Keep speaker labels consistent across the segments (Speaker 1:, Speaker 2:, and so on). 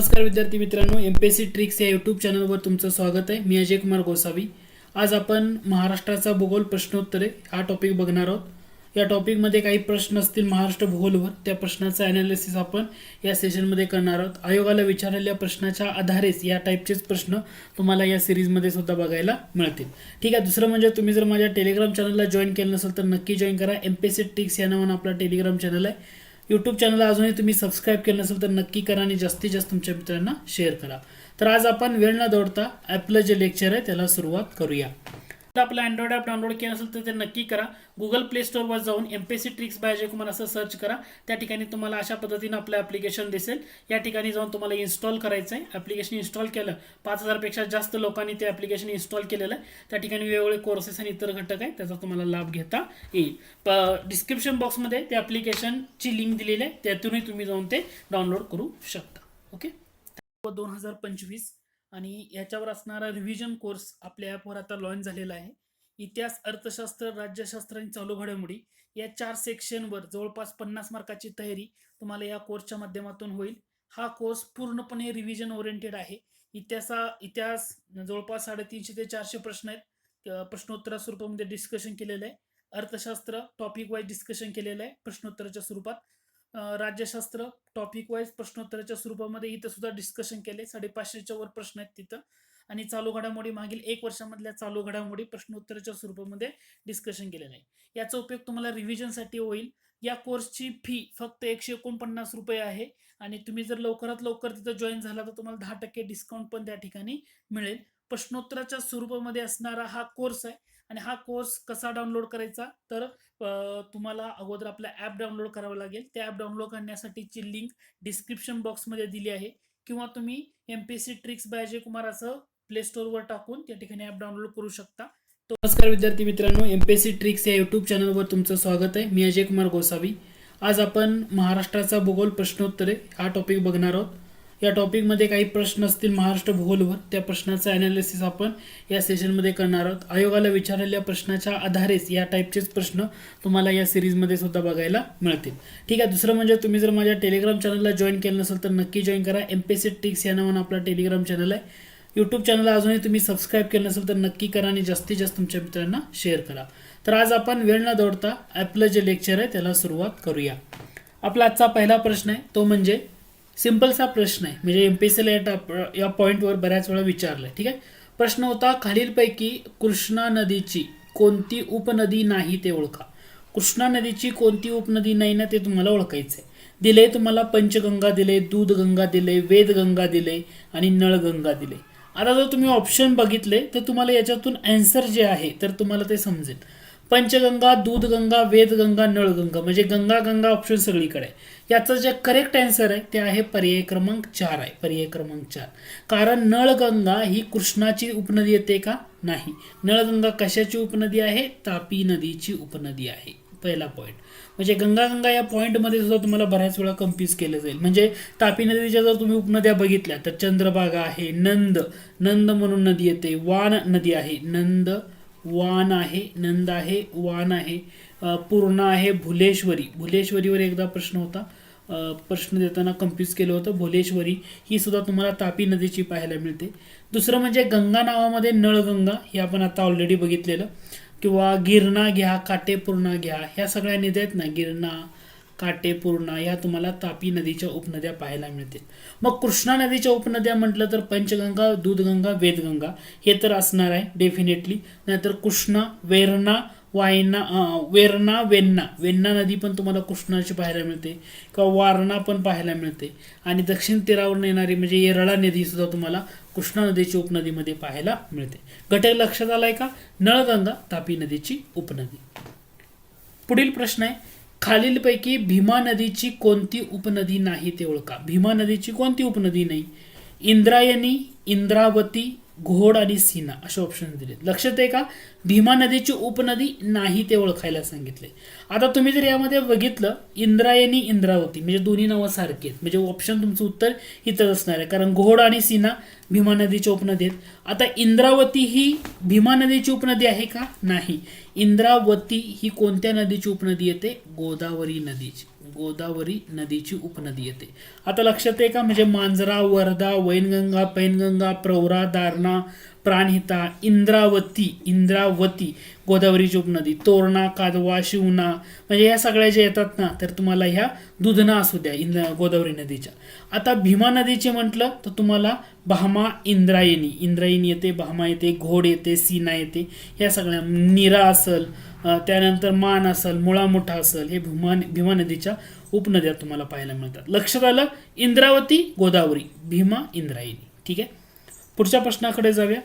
Speaker 1: नमस्कार विद्यार्थी मित्रांनो M P S C tricks या यूट्यूब चॅनलवर तुमचं स्वागत आहे. मी अजय कुमार गोसावी. आज आपण महाराष्ट्राचा भूगोल प्रश्नोत्तरे हा टॉपिक बघणार आहोत. या टॉपिकमध्ये काही प्रश्न असतील महाराष्ट्र भूगोलवर त्या प्रश्नाचं अनालिसिस आपण या सेशनमध्ये करणार आहोत. आयोगाला विचारलेल्या प्रश्नाच्या आधारेच या टाईपचेच प्रश्न तुम्हाला या सिरीजमध्ये सुद्धा बघायला मिळतील. ठीक आहे दुसरं म्हणजे तुम्ही जर माझ्या टेलिग्राम चॅनलला जॉईन केलं नसेल तर नक्की जॉईन करा. M P S C tricks या नावानं आपला टेलिग्राम चॅनल आहे. यूट्यूब चॅनल अजूनही तुम्ही सबस्क्राईब केलं नसेल तर नक्की करा आणि जास्तीत जास्त तुमच्या मित्रांना शेअर करा. तर आज आपण वेळ न दौडता ॲपलं जे लेक्चर आहे त्याला सुरुवात करूया. जर आपलं अँड्रॉइड ॲप डाउनलोड केलं असेल तर ते नक्की करा. गुगल प्ले स्टोअरवर जाऊन MPC tricks by J Kumar असं सर्च करा. त्या ठिकाणी तुम्हाला अशा पद्धतीनं आपलं ॲप्लिकेशन दिसेल. या ठिकाणी जाऊन तुम्हाला इन्स्टॉल करायचं आहे. ॲप्लिकेशन इन्स्टॉल केलं पाच हजारपेक्षा जास्त लोकांनी ते ॲप्लिकेशन इन्स्टॉल केलेलं आहे. त्या ठिकाणी वेगवेगळे कोर्सेस आणि इतर घटक आहे त्याचा तुम्हाला लाभ घेता येईल. प डिस्क्रिप्शन बॉक्समध्ये ते ॲप्लिकेशनची लिंक दिलेली आहे. त्यातूनही तुम्ही जाऊन ते डाउनलोड करू शकता. ओके दोन हजार पंचवीस आणि याच्यावर असणारा रिव्हिजन कोर्स आपल्या ॲपवर आता लॉन्च झालेला आहे. इतिहास अर्थशास्त्र राज्यशास्त्र आणि चालू घडामोडी या चार सेक्शनवर जवळपास पन्नास मार्काची तयारी तुम्हाला या कोर्सच्या माध्यमातून होईल. हा कोर्स पूर्णपणे रिव्हिजन ओरिएंटेड आहे. इतिहासा इतिहास जवळपास साडेतीनशे ते चारशे प्रश्न आहेत. प्रश्नोत्तरा स्वरूपामध्ये डिस्कशन केलेलं आहे. अर्थशास्त्र टॉपिक वाईज डिस्कशन केलेलं आहे प्रश्नोत्तराच्या स्वरूपात. राज्यशास्त्र टॉपिक वाईज प्रश्नोत्तराच्या स्वरूपामध्ये इथं सुद्धा डिस्कशन केले. साडेपाचशेच्या वर प्रश्न आहेत तिथं. आणि चालू घडामोडी मागील एक वर्षामधल्या चालू घडामोडी प्रश्नोत्तराच्या स्वरूपामध्ये डिस्कशन केलेलं आहे. याचा उपयोग तुम्हाला रिव्हिजनसाठी होईल. या कोर्सची फी फक्त एकशे एकोणपन्नास रुपये आहे. आणि तुम्ही जर लवकरात लवकर तिथं जॉईन झाला तर तुम्हाला दहा टक्के डिस्काउंट पण त्या ठिकाणी मिळेल. प्रश्नोत्तराच्या स्वरूपामध्ये असणारा हा कोर्स आहे. आणि हा कोर्स कसा डाउनलोड करायचा? तर तुम्हाला अगोदर आपला ॲप डाउनलोड करावं लागेल. त्या ॲप डाउनलोड करण्यासाठीची लिंक डिस्क्रिप्शन बॉक्समध्ये दिली आहे. किंवा तुम्ही M P C tricks by Ajay Kumar असं प्ले स्टोअरवर टाकून त्या ठिकाणी ॲप डाउनलोड करू शकता. तो नमस्कार विद्यार्थी मित्रांनो M P S C tricks या यूट्यूब चॅनलवर तुमचं स्वागत आहे. मी अजय कुमार गोसावी. आज आपण महाराष्ट्राचा भूगोल प्रश्नोत्तरे हा टॉपिक बघणार आहोत. या टॉपिकमध्ये काही प्रश्न असतील महाराष्ट्र भूगोलवर त्या प्रश्नाचं अनालिसिस आपण या सेशनमध्ये करणार आहोत. आयोगाला विचारलेल्या प्रश्नाच्या आधारेच या टाईपचेच प्रश्न तुम्हाला या सिरीजमध्ये सुद्धा बघायला मिळतील. ठीक आहे दुसरं म्हणजे तुम्ही जर माझ्या टेलिग्राम चॅनलला जॉईन केलं नसेल तर नक्की जॉईन करा. एम पी सी टिक्स या नावानं आपला टेलिग्राम चॅनल आहे. यूट्यूब चॅनलला अजूनही तुम्ही सबस्क्राईब केलं नसेल तर नक्की करा आणि जास्तीत जास्त तुमच्या मित्रांना शेअर करा. तर आज आपण वेळ न दौडता आपलं जे लेक्चर आहे त्याला सुरुवात करूया. आपला आजचा पहिला प्रश्न आहे तो म्हणजे सिम्पलचा प्रश्न आहे. म्हणजे एम पी एस सीला या या पॉईंटवर बऱ्याच वेळा विचारलं ठीक आहे? प्रश्न होता खालीलपैकी कृष्णा नदीची कोणती उपनदी नाही ते ओळखा. कृष्णा नदीची कोणती उपनदी नाही ना ते तुम्हाला ओळखायचं आहे दिले तुम्हाला पंचगंगा दिले दूधगंगा दिले वेदगंगा दिले आणि नळगंगा दिले. आता जर तुम्ही ऑप्शन बघितले तर तुम्हाला याच्यातून अँसर जे आहे तर तुम्हाला ते समजेल. पंचगंगा दूधगंगा वेदगंगा नळगंगा म्हणजे गंगा गंगा ऑप्शन सगळीकडे. आहे याचं जे करेक्ट आन्सर आहे ते आहे पर्याय क्रमांक चार आहे पर्याय क्रमांक चार. कारण नळगंगा ही कृष्णाची उपनदी येते का? नाही. नळगंगा कशाची उपनदी आहे? तापी नदीची उपनदी आहे. पहिला पॉईंट म्हणजे गंगा गंगा या पॉईंटमध्ये सुद्धा तुम्हाला बऱ्याच वेळा कन्फ्यूज केलं जाईल. म्हणजे तापी नदीच्या जर तुम्ही उपनद्या बघितल्या तर चंद्रभागा आहे नंद. नंद म्हणून नदी येते वान नदी आहे नंद. वान आहे नंद आहे वान आहे पूर्णा आहे भुलेश्वरी. भुलेश्वरीवर एकदा प्रश्न होता. प्रश्न देताना कन्फ्यूज केलं होतं. भुलेश्वरी ही सुद्धा तुम्हाला तापी नदीची पाहायला मिळते. दुसरं म्हणजे गंगा नावामध्ये नळगंगा हे आपण आता ऑलरेडी बघितलेलं. किंवा गिरणा घ्या काटेपूर्णा घ्या ह्या सगळ्या नद्या आहेत ना गिरणा काटेपूर्णा ह्या तुम्हाला तापी नदीच्या उपनद्या पाहायला मिळतील. मग कृष्णा नदीच्या उपनद्या म्हटलं तर पंचगंगा दूधगंगा वेदगंगा हे तर असणार आहे डेफिनेटली नाहीतर कृष्णा वेरणा वायना वेरणा वेन्ना. वेन्ना नदी पण तुम्हाला कृष्णाची पाहायला मिळते किंवा वारणा पण पाहायला मिळते. आणि दक्षिण तीरावरून येणारी म्हणजे येरळा नदी सुद्धा तुम्हाला कृष्णा नदीची उपनदीमध्ये पाहायला मिळते. घटक लक्षात आलाय का? नळगंगा तापी नदीची उपनदी. पुढील प्रश्न आहे खालीलपैकी भीमा नदीची कोणती उपनदी नाही ते ओळखा. भीमा नदीची कोणती उपनदी नाही? इंद्रायणी इंद्रावती घोड आणि सीना असे ऑप्शन दिले लक्षात आहे का? भीमा नदीची उपनदी नाही ते ओळखायला सांगितले. आता तुम्ही जर यामध्ये बघितलं इंद्रायणी इंद्रावती म्हणजे दोन्ही नावं सारखी आहेत. म्हणजे ऑप्शन तुमचं उत्तर इथं असणार आहे. कारण घोड आणि सीना भीमा नदीची उपनदी आहेत. आता इंद्रावती ही भीमा नदीची उपनदी आहे का? नाही. इंद्रावती ही कोणत्या नदीची उपनदी येते? गोदावरी नदीची. गोदावरी नदीची उपनदी येते. आता लक्षात आहे का? म्हणजे मांजरा वर्धा वैनगंगा पैनगंगा प्रवरा दारणा प्राणहिता इंद्रावती इंद्रावती गोदावरीची उपनदी तोरणा कादवा शिवना म्हणजे या सगळ्या ज्या येतात ना तर तुम्हाला ह्या दुधना असू द्या इंद्र गोदावरी नदीच्या. आता भीमा नदीचे म्हटलं तर तुम्हाला भामा इंद्रायणी इंद्रायणी येते भामा येते घोड येते सीना येते ह्या सगळ्या निरा असल त्यानंतर मान असल मुळा मोठा असल हे भीमा भीमा नदीच्या उपनद्या तुम्हाला पाहायला मिळतात. लक्षात आलं? इंद्रावती गोदावरी भीमा इंद्रायणी. ठीक आहे? पुढच्या प्रश्नाकडे जाऊया.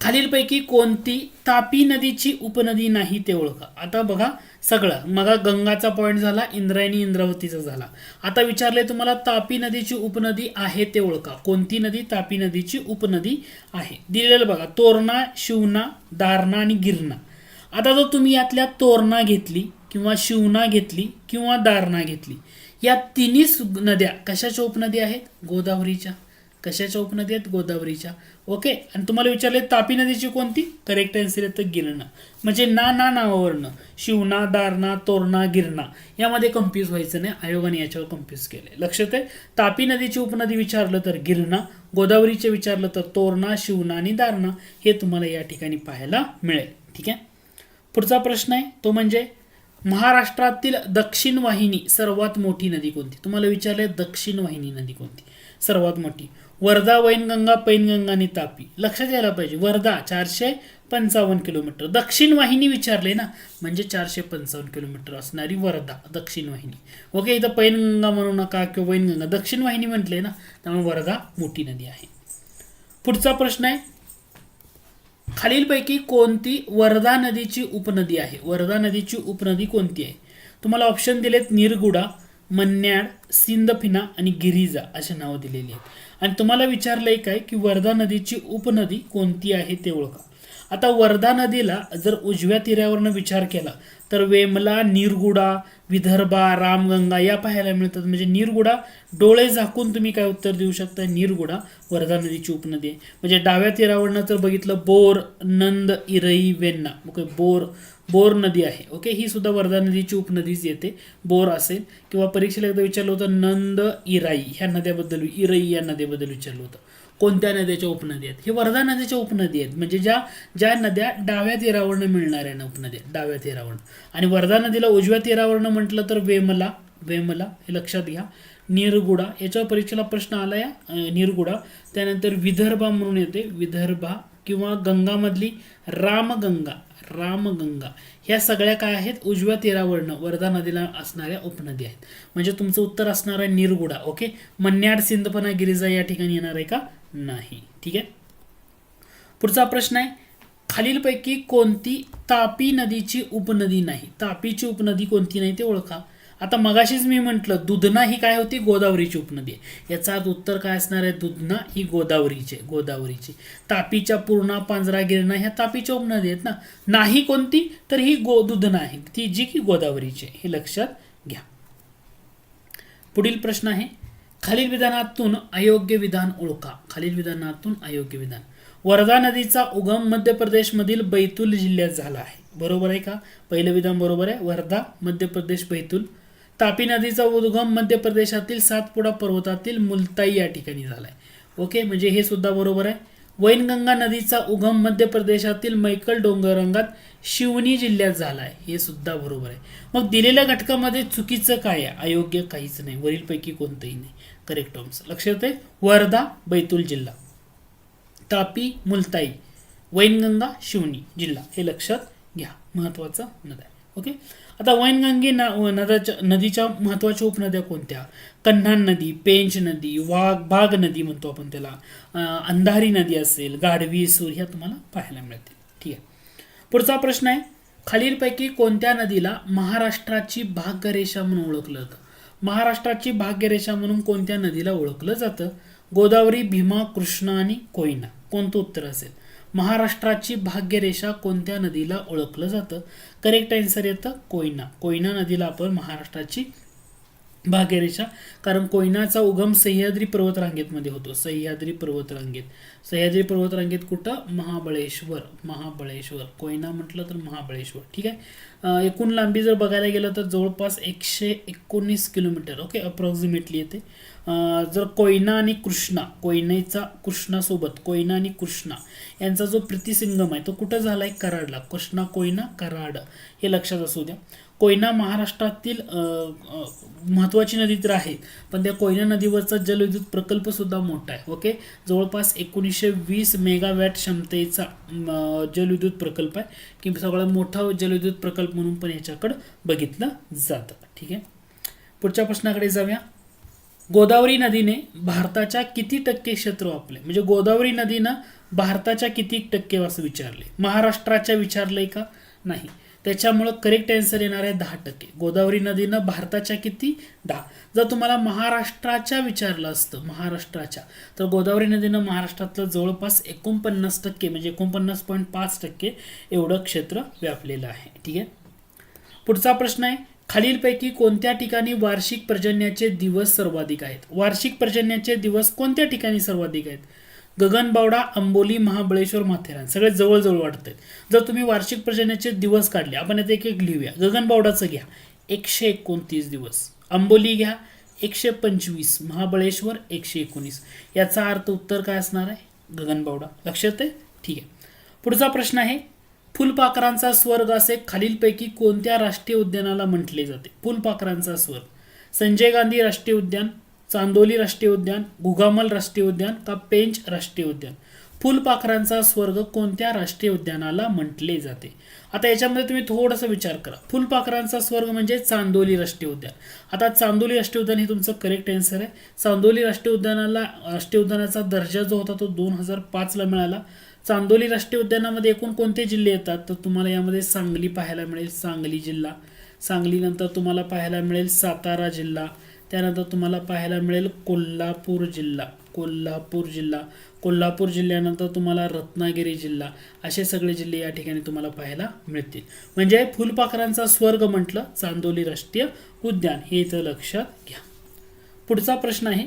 Speaker 1: खालीलपैकी कोणती तापी नदीची उपनदी नाही ते ओळखा. आता बघा सगळं. मग गंगाचा पॉईंट झाला इंद्रायणी इंद्रावतीचा झाला. आता विचारले तुम्हाला तापी नदीची उपनदी आहे ते ओळखा. कोणती नदी तापी नदीची उपनदी आहे? दिलेलं बघा. तोरणा शिवना दारणा आणि गिरणा. आता जर तुम्ही यातल्या तोरणा घेतली किंवा शिवना घेतली किंवा दारणा घेतली या तिन्ही नद्या कशाच्या उपनदी आहेत? गोदावरीच्या. कशाच्या उपनदी आहेत? गोदावरीच्या. ओके आणि तुम्हाला विचारले तापी नदीची कोणती? करेक्ट आन्सर येतं गिरणा. म्हणजे ना ना नावावरनं. शिवना दारणा तोरणा गिरणा. यामध्ये कन्फ्यूज व्हायचं नाही. आयोगाने याच्यावर कन्फ्यूज केलंय. लक्षात आहे? तापी नदीची उपनदी विचारलं तर गिरणा. गोदावरीचे विचारलं तर तोरणा शिवना आणि दारणा. हे तुम्हाला या ठिकाणी पाहायला मिळेल. ठीक आहे? पुढचा प्रश्न आहे तो म्हणजे महाराष्ट्रातील दक्षिण वाहिनी सर्वात मोठी नदी कोणती? तुम्हाला विचारले दक्षिण वाहिनी नदी कोणती? सर्वात मोठी. वर्धा वैनगंगा पैनगंगा आणि तापी. लक्षात यायला पाहिजे. वर्धा चारशे पंचावन्न किलोमीटर. दक्षिण वाहिनी विचारले ना म्हणजे चारशे पंचावन्न किलोमीटर असणारी वर्धा दक्षिण वाहिनी. ओके इथं पैनगंगा म्हणू नका किंवा वैनगंगा. दक्षिण वाहिनी म्हटले ना त्यामुळे वर्धा मोठी नदी आहे. पुढचा प्रश्न आहे. खालीलपैकी कोणती वर्धा नदीची उपनदी आहे? वर्धा नदीची उपनदी कोणती आहे? तुम्हाला ऑप्शन दिलेत निरगुडा मन्याड सिंदफिना आणि गिरिजा अशी नावं दिलेली आहेत. आणि तुम्हाला विचारलं एक काय की वर्धा नदीची उपनदी कोणती आहे ते ओळखा. आता वर्धा नदीला जर उजव्या तिऱ्यावरनं विचार केला तर वेमला निरगुडा विदर्भा रामगंगा या पाहायला मिळतात. म्हणजे निरगुडा डोळे झाकून तुम्ही काय उत्तर देऊ शकता? निरगुडा वर्धा नदीची उपनदी आहे. म्हणजे डाव्या तीरावरनं जर बघितलं बोर नंद इरई वेन्ना. ओके बोर बोर नदी आहे ओके ही सुद्धा वर्धा नदीची उपनदीच येते. बोर असेल किंवा परीक्षेला एकदा विचारलं होतं नंद इराई ह्या नद्याबद्दल इराई या नदीबद्दल विचारलं होतं. कोणत्या नद्याच्या उपनदी आहेत? हे वर्धा नदीच्या उपनदी आहेत. म्हणजे ज्या ज्या नद्या डाव्या तीरावरनं मिळणाऱ्या ना उपनद्या? डाव्या तीरावरनं. आणि वर्धा नदीला उजव्या तीरावरनं म्हटलं तर वेमला वेमला हे लक्षात घ्या. निरगुडा याच्यावर परीक्षेला प्रश्न आला या निरगुडा. त्यानंतर विदर्भा म्हणून येते. विदर्भा किंवा गंगामधली रामगंगा रामगंगा ह्या सगळ्या काय आहेत? उजव्या तीरावरनं वर्धा नदीला असणाऱ्या उपनदी आहेत. म्हणजे तुमचं उत्तर असणार आहे निरगुडा ओके? मन्याड सिंदपना गिरिजा या ठिकाणी येणार आहे का? नाही. ठीक आहे? पुढचा प्रश्न आहे खालीलपैकी कोणती तापी नदीची उपनदी नाही? तापीची उपनदी कोणती नाही ते ओळखा. आता मगाशीच मी म्हटलं दुधना ही काय होती? गोदावरीची उपनदी आहे. याचा अर्थ उत्तर काय असणार आहे? दुधना ही गोदावरीची आहे, गोदावरीची. तापीच्या पूर्णा पांजरा गिरणा ह्या तापीच्या उपनदी आहेत ना? नाही कोणती तर ही गो दुधना आहे. ती जी की गोदावरीची आहे. हे लक्षात घ्या. पुढील प्रश्न आहे. खालील विधानातून अयोग्य विधान ओळखा. खालील विधानातून अयोग्य विधान. वर्धा नदीचा उगम मध्य प्रदेशमधील बैतूल जिल्ह्यात झाला आहे. बरोबर आहे का? पहिलं विधान बरोबर आहे. वर्धा मध्य प्रदेश बैतूल तापी नदीचा उगम मध्य प्रदेशातील सातपुडा पर्वतातील मुलताई या ठिकाणी झाला आहे ओके म्हणजे हे सुद्धा बरोबर आहे. वैनगंगा नदीचा उगम मध्य प्रदेशातील मैकल डोंगररंगात शिवनी जिल्ह्यात झाला आहे हे सुद्धा बरोबर आहे. मग दिलेल्या घटकामध्ये चुकीचं काय आहे? अयोग्य काहीच नाही. वरीलपैकी कोणतंही नाही. करेक्ट टर्म्स लक्षात आहे वर्धा बैतूल जिल्हा. तापी मुलताई वैनगंगा शिवनी जिल्हा. हे लक्षात घ्या. महत्वाचं नद्या ओके आता वैनगंगे ना नदाच्या नदीच्या महत्त्वाच्या उपनद्या कोणत्या? कन्हान नदी पेंच नदी वाघ बाग नदी म्हणतो आपण त्याला. अंधारी नदी असेल गाढवी सूर ह्या तुम्हाला पाहायला मिळतील. ठीक आहे. पुढचा प्रश्न आहे खालीलपैकी कोणत्या नदीला महाराष्ट्राची भाग्यरेषा म्हणून ओळखलं जातं? महाराष्ट्राची भाग्यरेषा म्हणून कोणत्या नदीला ओळखलं जातं? गोदावरी भीमा कृष्णा आणि कोयना. कोणतं उत्तर असेल? महाराष्ट्राची भाग्यरेषा कोणत्या नदीला ओळखलं जातं? करेक्ट आन्सर येतं कोयना. कोयना नदीला आपण महाराष्ट्राची भाग्यरेषा कारण कोयनाचा उगम सह्याद्री पर्वतरांगेतमध्ये होतो. सह्याद्री पर्वतरांगेत. सह्याद्री पर्वतरांगेत कुठं? महाबळेश्वर. महाबळेश्वर. कोयना म्हटलं तर महाबळेश्वर. ठीक आहे? एकूण लांबी जर बघायला गेलं तर जवळपास एकशे एकोणीस किलोमीटर. ओके? अप्रॉक्सिमेटली येते. जर कोयना आणि कृष्णा कोयनेचा कृष्णासोबत कोयना आणि कृष्णा यांचा जो प्रीतिसिंगम आहे तो कुठं झाला आहे कराडला. कृष्णा कोयना कराड. हे लक्षात असू द्या. कोयना महाराष्ट्रातील महत्त्वाची नदी तर आहे पण त्या कोयना नदीवरचा जलविद्युत प्रकल्पसुद्धा मोठा आहे ओके? जवळपास एकोणीसशे वीस मेगावॅट क्षमतेचा जलविद्युत प्रकल्प आहे की सगळ्यात मोठा जलविद्युत प्रकल्प म्हणून पण याच्याकडं बघितलं जातं ठीक आहे? पुढच्या प्रश्नाकडे जाऊया. गोदावरी नदीने भारताच्या किती टक्के क्षेत्र व्यापले म्हणजे गोदावरी नदीनं भारताच्या किती टक्के असं विचारले? महाराष्ट्राच्या विचारलंय का? नाही. त्याच्यामुळं करेक्ट आन्सर येणार आहे दहा टक्के. गोदावरी नदीनं भारताच्या किती? दहा. जर तुम्हाला महाराष्ट्राच्या विचारलं असतं महाराष्ट्राच्या तर गोदावरी नदीनं महाराष्ट्रातलं जवळपास एकोणपन्नास टक्के म्हणजे एकोणपन्नास पॉईंट पाच टक्के एवढं क्षेत्र व्यापलेलं आहे. ठीक आहे? पुढचा प्रश्न आहे खालीलपैकी कोणत्या ठिकाणी वार्षिक पर्जन्याचे दिवस सर्वाधिक आहेत? वार्षिक पर्जन्याचे दिवस कोणत्या ठिकाणी सर्वाधिक आहेत? गगनबावडा अंबोली महाबळेश्वर माथेरान. सगळे जवळजवळ वाटत आहेत जर तुम्ही वार्षिक पर्जन्याचे दिवस काढले आपण आता एक एक लिहूया. गगनबावडाचं घ्या. एकशे एकोणतीस दिवस. अंबोली घ्या. एकशे पंचवीस. महाबळेश्वर एकशे एकोणीस. याचा अर्थ उत्तर काय असणार आहे? गगनबावडा. लक्षात आहे? ठीक आहे. पुढचा प्रश्न आहे फुलपाखरांचा स्वर्ग असे खालीलपैकी कोणत्या राष्ट्रीय उद्यानाला म्हटले जाते? फुलपाखरांचा स्वर्ग. संजय गांधी राष्ट्रीय उद्यान चांदोली राष्ट्रीय उद्यान गुगामल राष्ट्रीय उद्यान का पेंच राष्ट्रीय उद्यान? फुलपाखरांचा स्वर्ग कोणत्या राष्ट्रीय उद्यानाला म्हटले जाते? आता याच्यामध्ये तुम्ही थोडासा विचार करा. फुलपाखरांचा स्वर्ग म्हणजे चांदोली राष्ट्रीय उद्यान. आता चांदोली राष्ट्रीय उद्यान हे तुमचं करेक्ट आन्सर आहे. चांदोली राष्ट्रीय उद्यानाला राष्ट्रीय उद्यानाचा दर्जा जो होता तो दोन हजार पाचला मिळाला. चांदोली राष्ट्रीय उद्यानामध्ये एकूण कोणते जिल्हे येतात? तर तुम्हाला यामध्ये सांगली पाहायला मिळेल सांगली जिल्हा. सांगलीनंतर तुम्हाला पाहायला मिळेल सातारा जिल्हा. त्यानंतर तुम्हाला पाहायला मिळेल कोल्हापूर जिल्हा. कोल्हापूर जिल्हा. कोल्हापूर जिल्ह्यानंतर तुम्हाला रत्नागिरी जिल्हा. असे सगळे जिल्हे या ठिकाणी तुम्हाला पाहायला मिळतील. म्हणजे फुलपाखरांचा स्वर्ग म्हटलं चांदोली राष्ट्रीय उद्यान. हे इथं लक्षात घ्या. पुढचा प्रश्न आहे.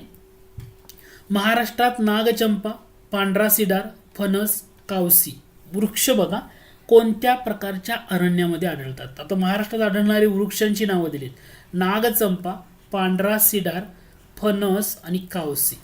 Speaker 1: महाराष्ट्रात नागचंपा पांढरा सिडार फणस कावसी. वृक्ष बघा कोणत्या प्रकारच्या अरण्यामध्ये आढळतात. आता महाराष्ट्रात आढळणारी वृक्षांची नावं दिलीत. नागचंपा पांढरा सिडार फणस आणि कावसी.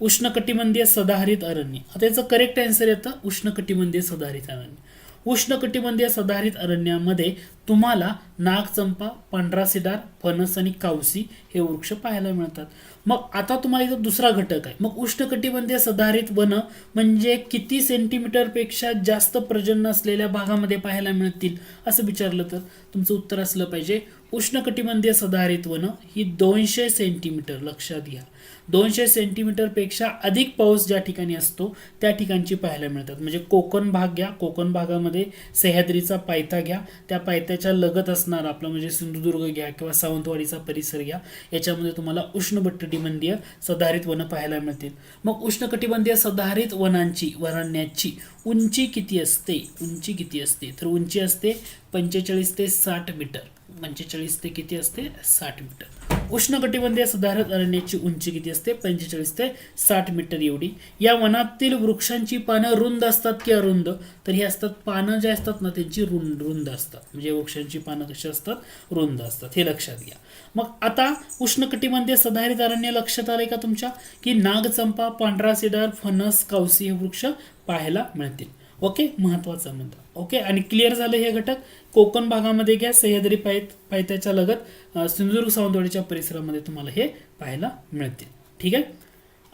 Speaker 1: उष्णकटिबंधीय सदाहरित अरण्य. आता याचं करेक्ट आन्सर येतं उष्णकटिबंधीय सदाहरित अरण्य. उष्णकटिबंधीय सदाहरित अरण्यामध्ये तुम्हाला नागचंपा पांढरा सिडार फणस आणि कावसी हे वृक्ष पाहायला मिळतात. मग आता तुम्हाला इथं दुसरा घटक आहे. मग उष्णकटिबंधीय सदाहरित वन म्हणजे किती सेंटीमीटरपेक्षा जास्त प्रजनन असलेल्या भागामध्ये पाहायला मिळतील असं विचारलं तर? तुमचं उत्तर असलं पाहिजे. उष्णकटिबंधीय सदाहरित वन ही दोनशे सेंटीमीटर लक्षात घ्या. दोनशे सेंटीमीटरपेक्षा अधिक पाऊस ज्या ठिकाणी असतो त्या ठिकाणची पाहायला मिळतात. म्हणजे कोकण भाग घ्या कोकण भागामध्ये सह्याद्रीचा पायथा घ्या त्या पायथ्याच्या लगत असणार आपलं म्हणजे सिंधुदुर्ग घ्या किंवा सावंतवाडीचा परिसर घ्या याच्यामध्ये तुम्हाला उष्णकटिबंधीय सदाहरित वनं पाहायला मिळतील. मग उष्णकटिबंधीय सदाहरित वनांची वराण्याची उंची किती असते? उंची किती असते? तर उंची असते पंचेचाळीस ते साठ मीटर. पंचेचाळीस ते किती असते? साठ मीटर. उष्णकटिबंधीय सुधारित अरण्याची उंची किती असते? पंचेचाळीस ते साठ मीटर एवढी. या वनातील वृक्षांची पानं रुंद असतात की अरुंद? तर ही असतात पानं जे असतात ना त्यांची रुंद रुंद असतात. म्हणजे वृक्षांची पानं कशी असतात? रुंद असतात. हे लक्षात घ्या. मग आता उष्णकटिबंधीय सदाहरित अरण्य लक्षात आले का तुमच्या? की नागचंपा पांढरा सिडार फणस कावसी हे वृक्ष पाहायला मिळतील. ओके? महत्त्वाचा मुद्दा ओके? आणि क्लिअर झालं हे घटक? कोकण भागामध्ये घ्या सह्याद्री पायत पायथ्याच्या लगत सिंधुदुर्ग सावंतवाडीच्या परिसरामध्ये तुम्हाला हे पाहायला मिळतील. ठीक आहे?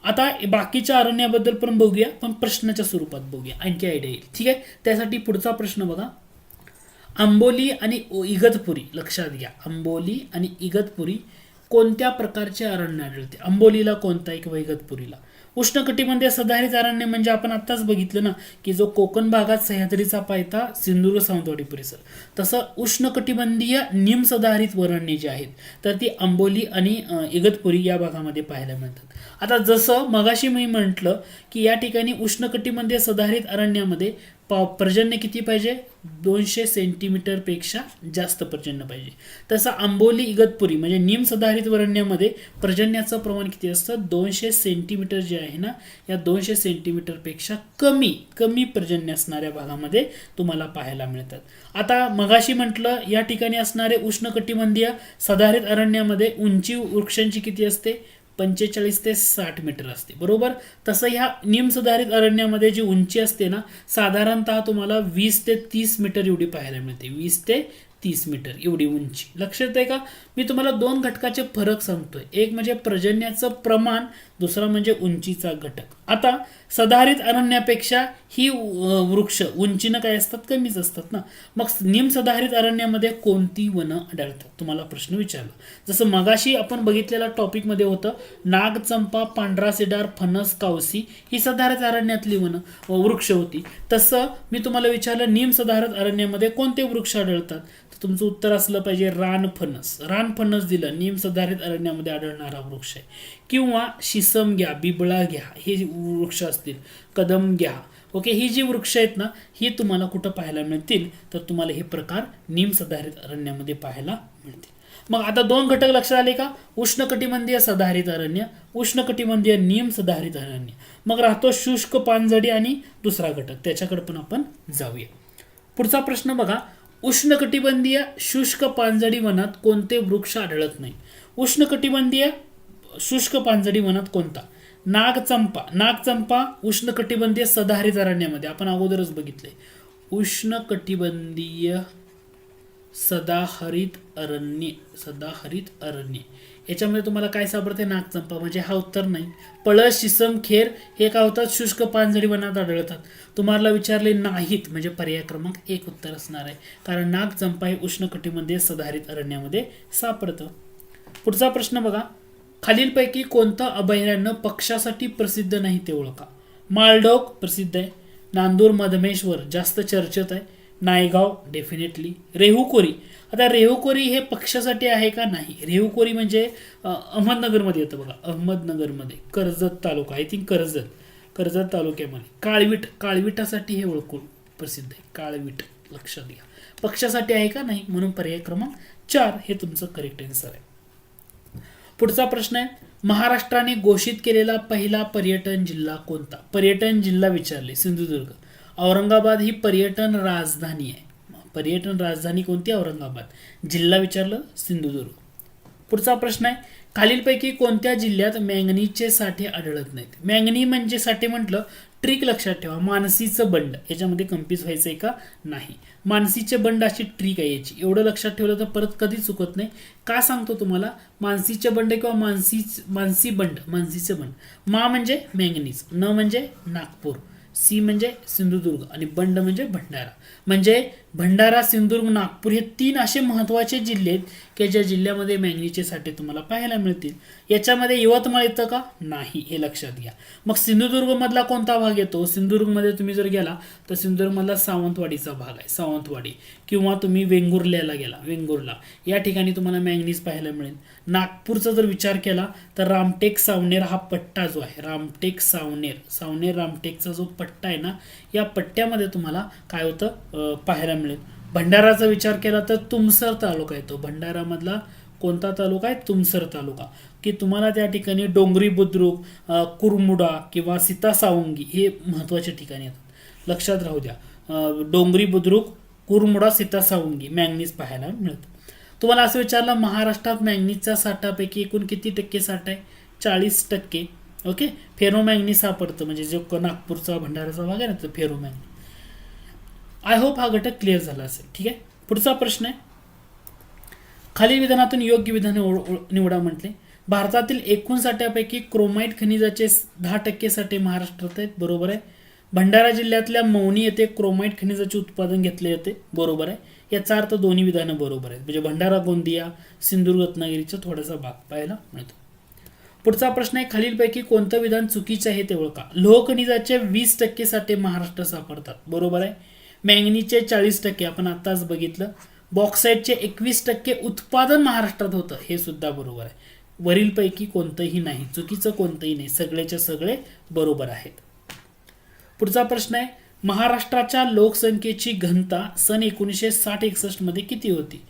Speaker 1: आता बाकीच्या अरण्याबद्दल पण बघूया पण प्रश्नाच्या स्वरूपात बघूया. आणखी आयडिया येईल. ठीक आहे? त्यासाठी पुढचा प्रश्न बघा. आंबोली आणि ओ- इगतपुरी लक्षात घ्या. आंबोली आणि इगतपुरी कोणत्या प्रकारचे अरण्य आढळते? आंबोलीला कोणता आहे किंवा इगतपुरीला? उष्णकटिबंधीय सदाहरित अरण्य म्हणजे आपण आत्ताच बघितलं ना की जो कोकण भागात सह्याद्रीचा पायथा सिंधुदुर्ग सावंतवाडी परिसर. तसं उष्णकटिबंधीय निम सदाहरित वरण्ये जी आहेत तर ती आंबोली आणि इगतपुरी या भागामध्ये पाहायला मिळतात. आता जसं मगाशी मी म्हटलं की या ठिकाणी उष्णकटिबंधीय सदाहरित अरण्यामध्ये पाव पर्जन्य किती पाहिजे? दोनशे सेंटीमीटरपेक्षा जास्त पर्जन्य पाहिजे. तसं आंबोली इगतपुरी म्हणजे निम सदाहरित वरण्यामध्ये पर्जन्याचं प्रमाण किती असतं? दोनशे सेंटीमीटर जे आहे ना या दोनशे सेंटीमीटरपेक्षा कमी कमी पर्जन्य असणाऱ्या भागामध्ये तुम्हाला पाहायला मिळतात. आता मगाशी म्हटलं या ठिकाणी असणारे उष्णकटिबंधीय सदाहरित अरण्यामध्ये उंची वृक्षांची किती असते? पंचेचाळीस ते साठ मीटर असते. बरोबर? तसं ह्या निमसुधारित अरण्यामध्ये जी उंची असते ना साधारणतः तुम्हाला वीस ते तीस मीटर एवढी पाहायला मिळते. वीस ते तीस मीटर एवढी उंची. लक्षात आहे का? मी तुम्हाला दोन घटकाचे फरक सांगतोय. एक म्हणजे पर्जन्याचं प्रमाण दुसरा म्हणजे उंचीचा घटक. आता सदाहरित अरण्यापेक्षा ही वृक्ष उंचीनं काय असतात कमीच असतात ना? मग निम सदाहरित अरण्यामध्ये कोणती वनं आढळतात? तुम्हाला प्रश्न विचारला. जसं मगाशी आपण बघितलेल्या टॉपिकमध्ये होतं नागचंपा पांढरा सिडार फणस कावसी ही सदाहरित अरण्यातली वनं वृक्ष होती. तसं मी तुम्हाला विचारलं निम सदाहरित अरण्यामध्ये कोणते वृक्ष आढळतात? तुमचं उत्तर असलं पाहिजे रानफणस रानफणस दिलं नीम सदाहरित अरण्यामध्ये आढळणारा वृक्ष आहे. किंवा शिसम घ्या बिबळा घ्या हे वृक्ष असतील कदम घ्या. ओके ही जी वृक्ष आहेत ना ही तुम्हाला कुठं पाहायला मिळतील? तर तुम्हाला हे प्रकार नीम सदाहरित अरण्यामध्ये पाहायला मिळतील. मग आता दोन घटक लक्षात आले का? उष्णकटिबंधीय सदाहरित अरण्य उष्णकटिबंधीय नियम सदाहरित अरण्य. मग राहतो शुष्क पानझडी आणि दुसरा घटक. त्याच्याकडे पण आपण जाऊया. पुढचा प्रश्न बघा. उष्णकटिबंधीय शुष्क पानझडी वनात कोणते वृक्ष आढळत नाही? उष्णकटिबंधीय शुष्क पानझडी वनात कोणता? नागचंपा. नागचंपा उष्णकटिबंधीय सदाहरित अरण्यामध्ये. आपण अगोदरच बघितले. उष्णकटिबंधीय सदाहरित अरण्य. सदाहरित अरण्य. याच्यामध्ये तुम्हाला काय सापडते नागचंपा म्हणजे हा उत्तर नाही. पळस शिसम खेर हे काय होतात? शुष्क पानझडी वनात आढळतात. तुम्हाला विचारले नाहीत म्हणजे पर्याय क्रमांक एक उत्तर असणार आहे. कारण नागचंपा हे उष्णकटिबंधीय सदाहरित अरण्यामध्ये सापडतं. पुढचा प्रश्न बघा. खालीलपैकी कोणतं अभयारण्य पक्षासाठी प्रसिद्ध नाही ते ओळखा. मालडोक प्रसिद्ध आहे. नांदूर मधमेश्वर जास्त चर्चेत आहे. नायगाव डेफिनेटली रेहुकोरी. आता रेवकोरी हे पक्षासाठी आहे का नाही? रेवकोरी म्हणजे अहमदनगरमध्ये येतं बघा. अहमदनगरमध्ये कर्जत तालुका आय थिंक कर्जत कर्जत तालुक्यामध्ये. काळवीट काळविटासाठी हे ओळखून प्रसिद्ध आहे. काळवीट लक्षात घ्या. पक्षासाठी आहे का नाही? म्हणून पर्याय क्रमांक चार हे तुमचं करेक्ट आन्सर आहे. पुढचा प्रश्न आहे महाराष्ट्राने घोषित केलेला पहिला पर्यटन जिल्हा कोणता? पर्यटन जिल्हा विचारले सिंधुदुर्ग. औरंगाबाद ही पर्यटन राजधानी आहे. पर्यटन राजधानी कोणती औरंगाबाद. जिल्हा विचारलं सिंधुदुर्ग. पुढचा प्रश्न आहे खालीलपैकी कोणत्या जिल्ह्यात मॅंगनीजचे साठे आढळत नाहीत? मॅंगनी म्हणजे साठे म्हटलं ट्रिक लक्षात ठेवा मानसीचं बंड. याच्यामध्ये कंप्लीट व्हायचं आहे का? नाही. मानसीचे बंड अशी ट्रिक आहे याची. एवढं लक्षात ठेवलं तर परत कधी चुकत नाही. का सांगतो तुम्हाला? मानसीचे बंड किंवा मानसी मानसी बंड मानसीचे बंड. मा म्हणजे मॅंगनीज न म्हणजे नागपूर. सी म्हणजे सिंधुदुर्ग. आणि बंड म्हणजे भंडारा. म्हणजे भंडारा सिंधुदुर्ग नागपूर हे तीन असे महत्त्वाचे जिल्हे आहेत की ज्या जिल्ह्यामध्ये मॅंगनीचे साठे तुम्हाला पाहायला मिळतील. याच्यामध्ये यवतमाळ येतं का? नाही हे लक्षात घ्या. मग सिंधुदुर्गमधला कोणता भाग येतो? सिंधुदुर्गमध्ये तुम्ही जर गेला तर सिंधुदुर्गमधला सावंतवाडीचा भाग आहे सावंतवाडी. किंवा तुम्ही वेंगुर्ल्याला गेला वेंगुर्ला. या ठिकाणी तुम्हाला मॅंगनीज पाहायला मिळेल. नागपूरचा जर विचार केला तर रामटेक सावनेर हा पट्टा जो आहे रामटेक सावनेर. सावनेर रामटेकचा जो पट्टा आहे ना या पट्ट्यामध्ये तुम्हाला काय होतं पाहायला मिळेल भंडाराचा विचार केला तर तुमसर तालुका येतो. भंडारामधला कोणता तालुका आहे? तुमसर तालुका. की तुम्हाला त्या ठिकाणी डोंगरी बुद्रुक कुरमुडा किंवा सीतासावंगी हे महत्त्वाचे ठिकाणी येतात. लक्षात राहू द्या. डोंगरी बुद्रुक कुरमुडा सीतासावंगी मॅंगनीज पाहायला मिळतं. तुम्हाला असं विचारलं महाराष्ट्रात मॅंगनीजचा साठापैकी एकूण किती टक्के साठा आहे? चाळीस टक्के. ओके? फेरोमॅंगनी सापडतं. म्हणजे जो नागपूरचा भंडाराचा भाग आहे ना तो फेरोमॅंगनी आय होप हा घटक क्लिअर झाला असेल. ठीक आहे? पुढचा प्रश्न आहे. खालील विधानातून योग्य विधाने निवडा म्हटले. भारतातील एकूण साठ्यापैकी क्रोमाईट खनिजाचे दहा टक्के साठे महाराष्ट्रात आहेत. बरोबर आहे? भंडारा जिल्ह्यातल्या मौनी येथे क्रोमाईट खनिजाचे उत्पादन घेतले जाते बरोबर आहे? याचा अर्थ दोन्ही विधानं बरोबर आहेत. म्हणजे भंडारा गोंदिया सिंधुदुर्ग रत्नागिरीचा थोडासा भाग पाहायला मिळतो. पुढचा प्रश्न आहे खालीलपैकी कोणतं विधान चुकीचे आहे ते ओळखा. लोह खनिजाचे वीस टक्के साठे महाराष्ट्र सापडतात. बरोबर आहे? मॅंगनीचे चाळीस टक्के आपण आताच बघितलं. बॉक्साईटचे एकवीस टक्के उत्पादन महाराष्ट्रात होतं हे सुद्धा बरोबर आहे. वरीलपैकी कोणतंही नाही चुकीचं कोणतंही नाही सगळेच्या सगळे बरोबर आहेत. पुढचा प्रश्न आहे महाराष्ट्राच्या लोकसंख्येची घनता सन एकोणीसशे साठ एकसष्टमध्ये किती होती?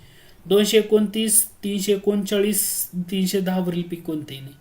Speaker 1: दोनशे एकोणतीस तीनशे एकोणचाळीस तीनशे दहा वरील पीक कोणतेही नाही.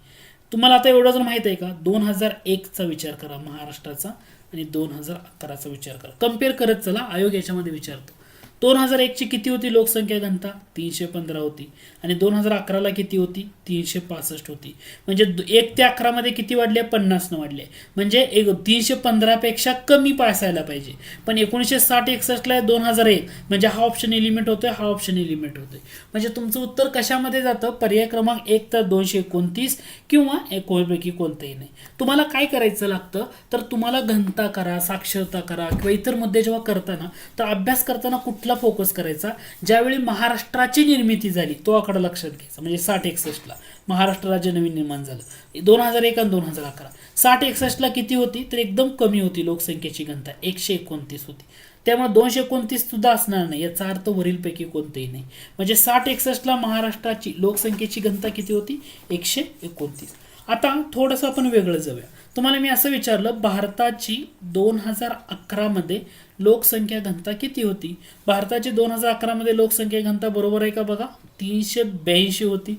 Speaker 1: तुम्हाला आता एवढं जर माहीत आहे का दोन हजार एकचा विचार करा महाराष्ट्राचा. आणि दोन हजार अकराचा विचार करा. कंपेअर करत चला आयोग याच्यामध्ये विचारतो. दोन हजार एकची किती होती लोकसंख्या घनता तीनशे पंधरा होती. आणि दोन हजार अकराला किती होती? तीनशे पासष्ट होती. म्हणजे एक ते अकरामध्ये किती वाढले? पन्नासनं वाढले. म्हणजे एक तीनशे पंधरापेक्षा कमी पासायला पाहिजे. पण एकोणीसशे साठ एकसष्टला दोन हजार एक. म्हणजे हा ऑप्शन एलिमेंट होतोय हा ऑप्शन एलिमेंट होतोय. म्हणजे तुमचं उत्तर कशामध्ये जातं? पर्याय क्रमांक एक तर दोनशे एकोणतीस किंवा एकोणपैकी कोणतंही नाही. तुम्हाला काय करायचं लागतं? तर तुम्हाला घनता करा साक्षरता करा किंवा इतर मुद्दे जेव्हा करताना तर अभ्यास करताना कुठला फोकस करायचा. ज्यावेळी महाराष्ट्राची निर्मिती झाली तो आकडा लक्षात घ्यायचा. म्हणजे साठ एकसष्टला महाराष्ट्र राज्य नवीन निर्माण झालं. दोन हजार एक आणि दोन हजार अकरा. साठ एकसष्टला किती होती? तर एकदम कमी होती लोकसंख्येची घनता. एकशे एकोणतीस होती. त्यामुळे दोनशे एकोणतीस सुद्धा असणार नाही. याचा अर्थ वरीलपैकी कोणतंही नाही. म्हणजे साठ एकसष्टला महाराष्ट्राची लोकसंख्येची घनता किती होती? एकशे एकोणतीस. आता थोडंसं आपण वेगळं जाऊया. तुम्हाला मी असं विचारलं भारताची दोन हजार अकरामध्ये लोकसंख्या घनता किती होती? भारताची दोन हजार अकरामध्ये लोकसंख्या घनता बरोबर आहे का बघा? तीनशे ब्याऐंशी होती.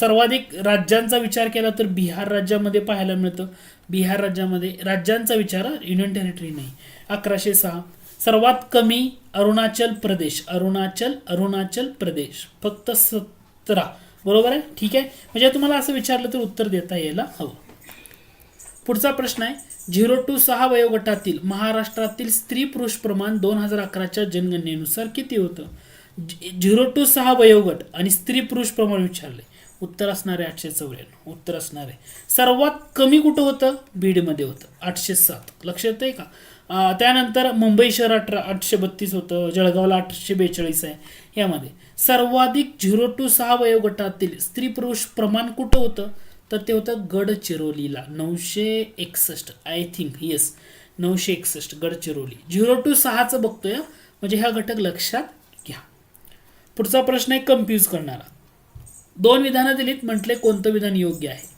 Speaker 1: सर्वाधिक राज्यांचा विचार केला तर बिहार राज्यामध्ये पाहायला मिळतं. बिहार राज्यामध्ये राज्यांचा विचार युनियन टेरिटरी नाही. अकराशे सहा. सर्वात कमी अरुणाचल प्रदेश अरुणाचल अरुणाचल प्रदेश. फक्त सतरा. बरोबर आहे? ठीक आहे? म्हणजे तुम्हाला असं विचारलं तर उत्तर देता यायला हवं. पुढचा प्रश्न आहे. झिरो टू सहा वयोगटातील महाराष्ट्रातील स्त्री पुरुष प्रमाण दोन हजार अकराच्या जनगणनेनुसार किती होतं? झिरो टू सहा वयोगट आणि स्त्री पुरुष प्रमाण विचारले उत्तर असणार आहे आठशे चौऱ्याण्णव. उत्तर असणार आहे. सर्वात कमी कुठं होतं? बीडमध्ये होतं. आठशे सात. लक्षात आहे का? त्यानंतर मुंबई शहर अठरा आठशे बत्तीस होतं. जळगावला आठशे बेचाळीस आहे. यामध्ये. सर्वाधिक झिरो टू सहा वयोगटातील स्त्री पुरुष प्रमाण कुठं होतं? तर ते होतं गडचिरोलीला. नऊशे एकसष्ट आय थिंक येस नऊशे एकसष्ट गडचिरोली. झिरो टू सहाचं बघतोय म्हणजे हा घटक लक्षात घ्या. पुढचा प्रश्न आहे कन्फ्यूज करणारा. दोन विधानं दिलीत म्हटले कोणतं विधान योग्य आहे?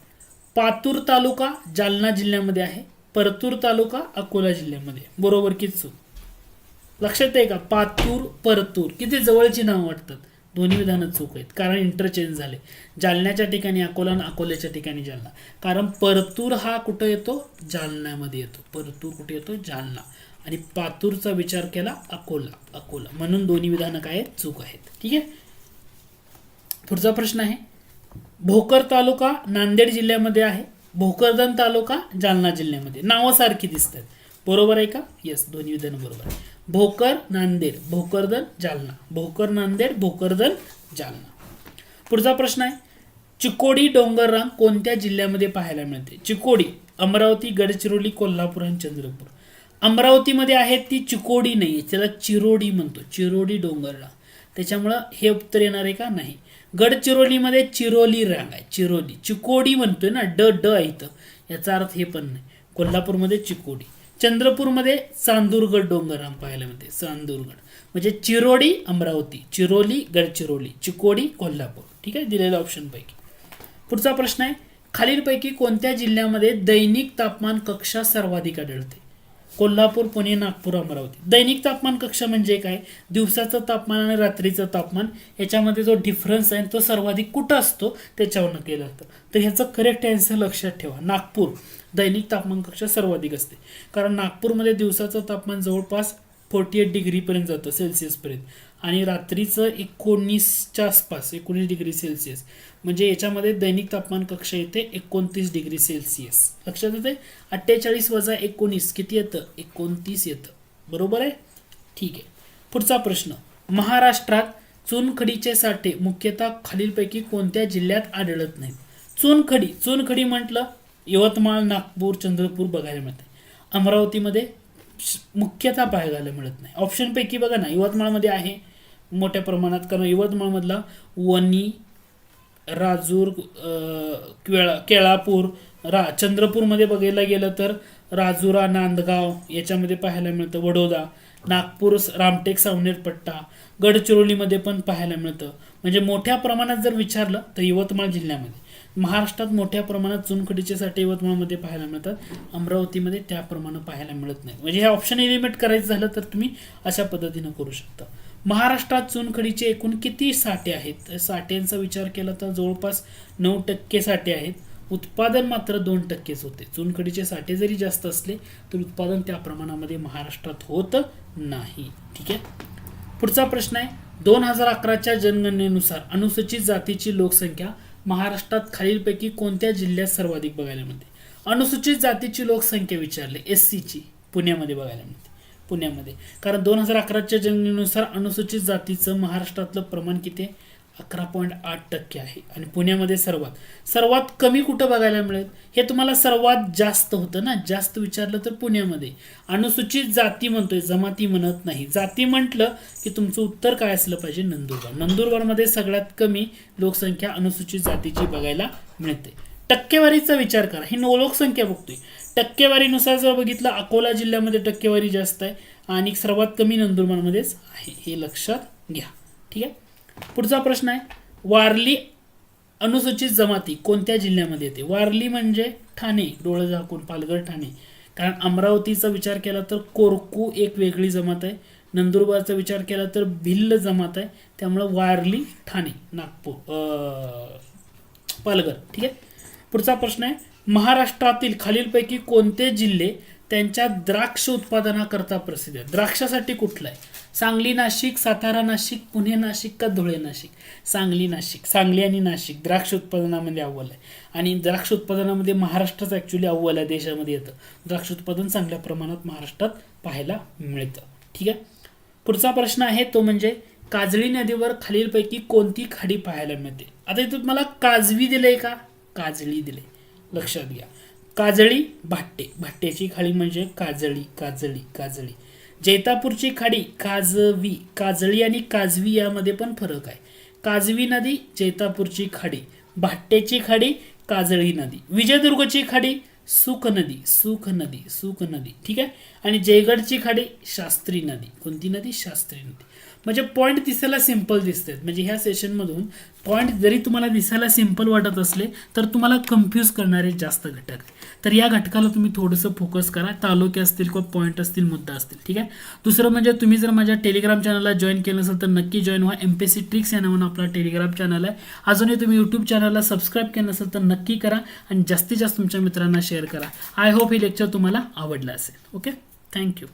Speaker 1: पातूर तालुका जालना जिल्ह्यामध्ये आहे परतूर तालुका अकोला जिल्ह्यामध्ये. बरोबर की चूक लक्षात आहे का? पातूर परतूर. किती जवळची नावं वाटतात? दोन्ही विधानं चूक आहेत. कारण इंटरचेंज झाले. जालन्याच्या ठिकाणी अकोला आणि अकोल्याच्या ठिकाणी जालना. कारण परतूर हा कुठं येतो? जालन्यामध्ये येतो. परतूर कुठे येतो? जालना. आणि पातूरचा विचार केला अकोला. अकोला. म्हणून दोन्ही विधानं काय आहेत? चूक आहेत. ठीक आहे? पुढचा प्रश्न आहे. भोकर तालुका नांदेड जिल्ह्यामध्ये आहे. भोकरदन तालुका जालना जिल्ह्यामध्ये. नावं सारखी दिसत आहेत बरोबर आहे का? येस दोन्ही विधानं बरोबर आहे. भोकर नांदेड भोकरदन जालना भोकर नांदेड भोकरदन जालना. पुढचा प्रश्न आहे चिकोडी डोंगररांग कोणत्या जिल्ह्यामध्ये पाहायला मिळते? चिकोडी अमरावती गडचिरोली कोल्हापूर आणि चंद्रपूर. अमरावतीमध्ये आहे ती चिकोडी नाही त्याला चिरोडी म्हणतो चिरोडी डोंगररांग त्याच्यामुळं हे उत्तर येणार आहे का? नाही. गडचिरोलीमध्ये चिरोली रांग आहे चिरोली. चिकोडी म्हणतोय ना ड ड आहे इथं. याचा अर्थ हे पण नाही. कोल्हापूरमध्ये चिकोडी. चंद्रपूरमध्ये चांदूरगड डोंगर पाहायला मिळते. चांदूरगड. म्हणजे चिरोडी अमरावती. चिरोली गडचिरोली. चिकोडी कोल्हापूर. ठीक आहे? दिलेल्या ऑप्शन पैकी. पुढचा प्रश्न आहे. खालीलपैकी कोणत्या जिल्ह्यामध्ये दैनिक तापमान कक्षा सर्वाधिक आढळते? कोल्हापूर पुणे नागपूर अमरावती. दैनिक तापमान कक्षा म्हणजे काय? दिवसाचं तापमान आणि रात्रीचं तापमान याच्यामध्ये जो डिफरन्स आहे तो सर्वाधिक कुठं असतो? त्याच्यावरनं केलं जातं. तर ह्याचं करेक्ट आन्सर लक्षात ठेवा. नागपूर. दैनिक तापमान कक्षा सर्वाधिक असते. कारण नागपूरमध्ये दिवसाचं तापमान जवळपास फोर्टी एट डिग्रीपर्यंत जातं सेल्सिअसपर्यंत आणि रात्रीचं एकोणीसच्या आसपास एकोणीस डिग्री सेल्सिअस म्हणजे याच्यामध्ये दैनिक तापमान कक्षा येते एकोणतीस डिग्री सेल्सिअस लक्षात येते अठ्ठेचाळीस वजा एकोणीस किती येतं? एकोणतीस येतं. बरोबर आहे? ठीक आहे. पुढचा प्रश्न. महाराष्ट्रात चुनखडीचे साठे मुख्यतः खालीलपैकी कोणत्या जिल्ह्यात आढळत नाहीत? चुनखडी. चुनखडी म्हटलं यवतमाळ नागपूर चंद्रपूर बघायला मिळते अमरावतीमध्ये मुख्यतः पाहायला मिळत नाही. ऑप्शनपैकी बघा ना यवतमाळमध्ये आहे मोठ्या प्रमाणात. कारण यवतमाळमधला वणी राजूर केळा केळापूर रा चंद्रपूरमध्ये बघायला गेलं तर राजुरा नांदगाव याच्यामध्ये पाहायला मिळतं. वडोदा नागपूर रामटेक सावनेर पट्टा गडचिरोलीमध्ये पण पाहायला मिळतं. म्हणजे मोठ्या प्रमाणात जर विचारलं तर यवतमाळ जिल्ह्यामध्ये. महाराष्ट्रात मोठ्या प्रमाणात चुनखडीचे साठे यवतमाळमध्ये पाहायला मिळतात. अमरावतीमध्ये त्या प्रमाणे पाहायला मिळत नाही. म्हणजे हे ऑप्शन एलिमेंट करायचं झालं तर तुम्ही अशा पद्धतीनं करू शकता. महाराष्ट्रात चुनखडीचे एकूण किती साठे आहेत? साठ्यांचा विचार केला तर जवळपास नऊ टक्के साठे आहेत. उत्पादन मात्र दोन टक्केच होते. चुनखडीचे साठे जरी जास्त असले तर उत्पादन त्या प्रमाणामध्ये महाराष्ट्रात होत नाही. ठीक आहे? पुढचा प्रश्न आहे. दोन हजार अकराच्या जनगणनेनुसार अनुसूचित जातीची लोकसंख्या महाराष्ट्रात खालीलपैकी कोणत्या जिल्ह्यात सर्वाधिक बघायला मिळते? अनुसूचित जातीची लोकसंख्या विचारली एस सीची पुण्यामध्ये बघायला मिळते. पुण्यामध्ये. कारण दोन हजार अकराच्या जनगणनेनुसार अनुसूचित जातीचं महाराष्ट्रातलं प्रमाण किती आहे? अकरा पॉईंट आठ टक्के आहे. आणि पुण्यामध्ये सर्वात. सर्वात कमी कुठं बघायला मिळेल? हे तुम्हाला सर्वात जास्त होतं ना? जास्त विचारलं तर पुण्यामध्ये. अनुसूचित जाती म्हणतोय जमाती म्हणत नाही. जाती म्हटलं की तुमचं उत्तर काय असलं पाहिजे? नंदुरबार. नंदुरबारमध्ये सगळ्यात कमी लोकसंख्या अनुसूचित जातीची बघायला मिळते. टक्केवारीचा विचार करा. ही नो लोकसंख्या बघतोय. टक्केवारीनुसार जर बघितलं अकोला जिल्ह्यामध्ये टक्केवारी जास्त आहे आणि सर्वात कमी नंदुरबारमध्येच आहे. हे लक्षात घ्या. ठीक आहे? पुढचा प्रश्न आहे वारली अनुसूचित जमाती कोणत्या जिल्ह्यामध्ये येते? वारली म्हणजे ठाणे डोळे झाकून पालघर ठाणे. कारण अमरावतीचा विचार केला तर कोरकू एक वेगळी जमात आहे. नंदुरबारचा विचार केला तर भिल्ल जमात आहे. त्यामुळं वारली ठाणे नागपूर अं, पालघर. ठीक आहे? पुढचा प्रश्न आहे महाराष्ट्रातील खालीलपैकी कोणते जिल्हे त्यांच्या द्राक्ष उत्पादनाकरता प्रसिद्ध आहे द्राक्षासाठी कुठलं आहे? सांगली नाशिक सातारा नाशिक पुणे नाशिक का धुळे नाशिक? सांगली नाशिक. सांगली आणि नाशिक द्राक्ष उत्पादनामध्ये अव्वल आहे. आणि द्राक्ष उत्पादनामध्ये महाराष्ट्रच ॲक्च्युली अव्वल आहे देशामध्ये येतं. द्राक्ष उत्पादन चांगल्या प्रमाणात महाराष्ट्रात पाहायला मिळतं. ठीक आहे? पुढचा प्रश्न आहे तो म्हणजे काजळी नदीवर खालीलपैकी कोणती खाडी पाहायला मिळते? आता इथं मला काजवी दिलंय का? काजळी दिले लक्षात घ्या. काजळी भाट्टे. भाट्ट्याची खाडी म्हणजे काजळी काजळी काजळी. जैतापूरची खाडी काजवी काजळी आणि काजवी यामध्ये पण फरक आहे. काजवी नदी जैतापूरची खाडी. भाट्ट्याची खाडी काजळी नदी. विजयदुर्गची खाडी सुख नदी सुख नदी सुख नदी. ठीक आहे? आणि जयगडची खाडी शास्त्री नदी. कोणती नदी? शास्त्री नदी. म्हणजे पॉईंट दिसायला सिंपल दिसतात. म्हणजे ह्या सेशनमधून पॉईंट जरी तुम्हाला दिसायला सिंपल वाटत असले तर तुम्हाला कन्फ्यूज करणारे जास्त घटक. तर या घटकाला तुम्ही थोडंसं फोकस करा. तालुके असतील किंवा पॉईंट असतील मुद्दा असतील. ठीक आहे? दुसरं म्हणजे तुम्ही जर माझ्या टेलिग्राम चॅनलला जॉईन केलं असेल तर नक्की जॉईन व्हा. एम पी सी ट्रिक्स या नावानं आपला टेलिग्राम चॅनल आहे. अजूनही तुम्ही यूट्यूब चॅनलला सबस्क्राईब केलं नसेल तर नक्की करा आणि जास्तीत जास्त तुमच्या मित्रांना शेअर करा. आय होप हे लेक्चर तुम्हाला आवडलं असेल. Okay thank you